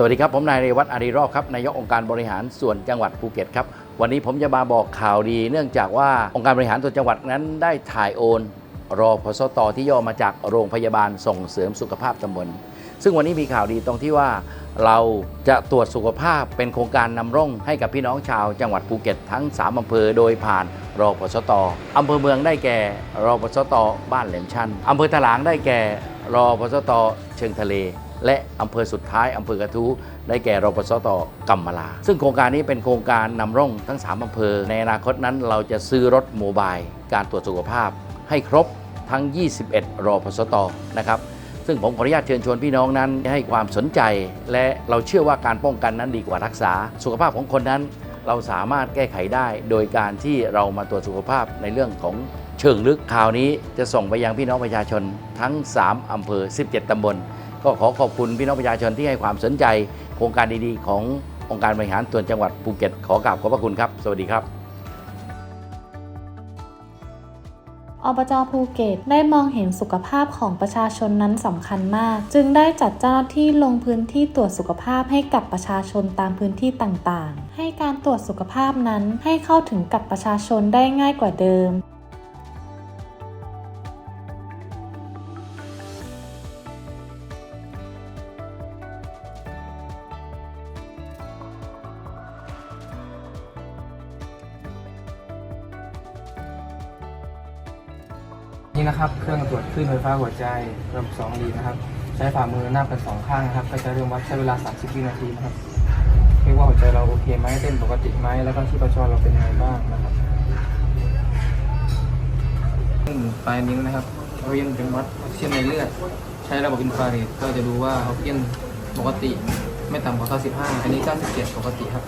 สวัสดีครับ ผมนายเรวัตอารีรอบครับนายกองค์การบริหารส่วนจังหวัดภูเก็ตครับ วันนี้ผมจะมาบอกข่าวดี เนื่องจากว่าองค์การบริหารส่วนจังหวัดนั้นได้ถ่ายโอนรอพสตที่ย่อมาจากโรงพยาบาลส่งเสริมสุขภาพตำบล ซึ่งวันนี้มีข่าวดีตรงที่ว่า เราจะตรวจสุขภาพเป็นโครงการนำร่องให้กับพี่น้องชาวจังหวัดภูเก็ตทั้ง 3อำเภอโดยผ่านรอพสตอำเภอเมืองได้แก่รอพสตบ้านแหลมชันอำเภอถลางได้แก่รอพสตเชิงทะเล และอำเภอสุดท้ายอำเภอกระทู้ได้แก่รปสตกัมมลา ซึ่งโครงการนี้เป็นโครงการนำร่องทั้ง 3อำเภอ ในอนาคตนั้นเราจะซื้อรถโมบายการตรวจสุขภาพ ให้ครบทั้ง 21รปสตนะครับซึ่งผมขออนุญาตเชิญชวนพี่น้องนั้นให้ความสนใจ และเราเชื่อว่าการป้องกันนั้นดีกว่ารักษา สุขภาพของคนนั้น เราสามารถแก้ไขได้ โดยการที่เรามาตรวจสุขภาพในเรื่องของเชิงลึกข่าวนี้จะส่งไปยังพี่น้องประชาชนทั้ง 3 อำเภอ 17 ตำบล ก็ขอขอบคุณพี่น้องประชาชนที่ให้ความสนใจ โครงการดีๆ ขององค์การบริหารส่วนจังหวัดภูเก็ตขอกราบขอบพระคุณครับ สวัสดีครับอบจภูเก็ตได้มองเห็นสุขภาพของประชาชนนั้นสำคัญมาก จึงได้จัดเจ้าหน้าที่ลงพื้นที่ตรวจสุขภาพให้กับประชาชนตามพื้นที่ต่างๆ ให้การตรวจสุขภาพนั้นให้เข้าถึงกับประชาชนได้ง่ายกว่าเดิม นี่นะครับเครื่องตรวจคลื่นไฟฟ้าหัวใจระบบ2ลีนะครับ ใช้ฝ่ามือหน้าเป็นสองข้างนะครับ ก็จะเริ่มวัดใช้เวลา 30วินาทีนะครับเรียกว่าหัวใจเราโอเคไหมเต้นปกติไหมแล้วก็ชีพจรเราเป็นยังไงบ้างนะครับซึ่งปลายนิ้วนะครับเอาเย็นเป็นวัดออกซิเจนในเลือด ใช้ระบบอินฟราเรดก็จะดูว่าออกซิเจนปกติไม่ต่ำกว่า95อันนี้97ปกติครับ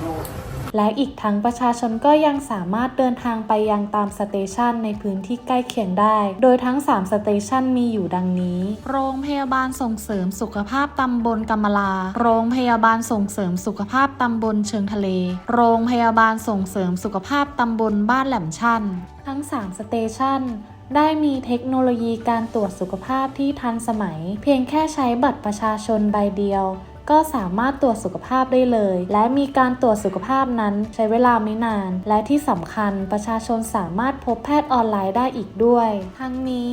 และอีกทั้งประชาชนก็ยังสามารถเดินทางไปยังตามสเตชันในพื้นที่ใกล้เคียงได้ โดยทั้ง 3 สเตชันมีอยู่ดังนี้ โรงพยาบาลส่งเสริมสุขภาพตำบลกำมะลา โรงพยาบาลส่งเสริมสุขภาพตำบลเชิงทะเล โรงพยาบาลส่งเสริมสุขภาพตำบลบ้านแหลมชัน ทั้ง 3 สเตชันได้มีเทคโนโลยีการตรวจสุขภาพที่ทันสมัย เพียงแค่ใช้บัตรประชาชนใบเดียว ก็สามารถตรวจสุขภาพได้เลย และมีการตรวจสุขภาพนั้นใช้เวลาไม่นาน และที่สำคัญประชาชนสามารถพบแพทย์ออนไลน์ได้อีกด้วย ทั้งนี้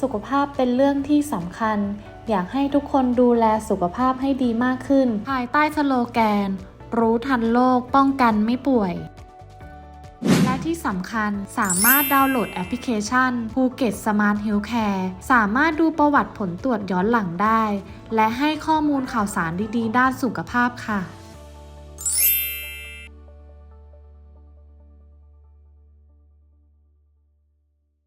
สุขภาพเป็นเรื่องที่สำคัญ อยากให้ทุกคนดูแลสุขภาพให้ดีมากขึ้น ภายใต้สโลแกน รู้ทันโรคป้องกันไม่ป่วย ที่สำคัญ สามารถดาวน์โหลดแอปพลิเคชันภูเก็ตสมาร์ทเฮลท์แคร์สามารถดูประวัติผลตรวจย้อนหลังได้ และให้ข้อมูลข่าวสารดีๆ ด้านสุขภาพค่ะ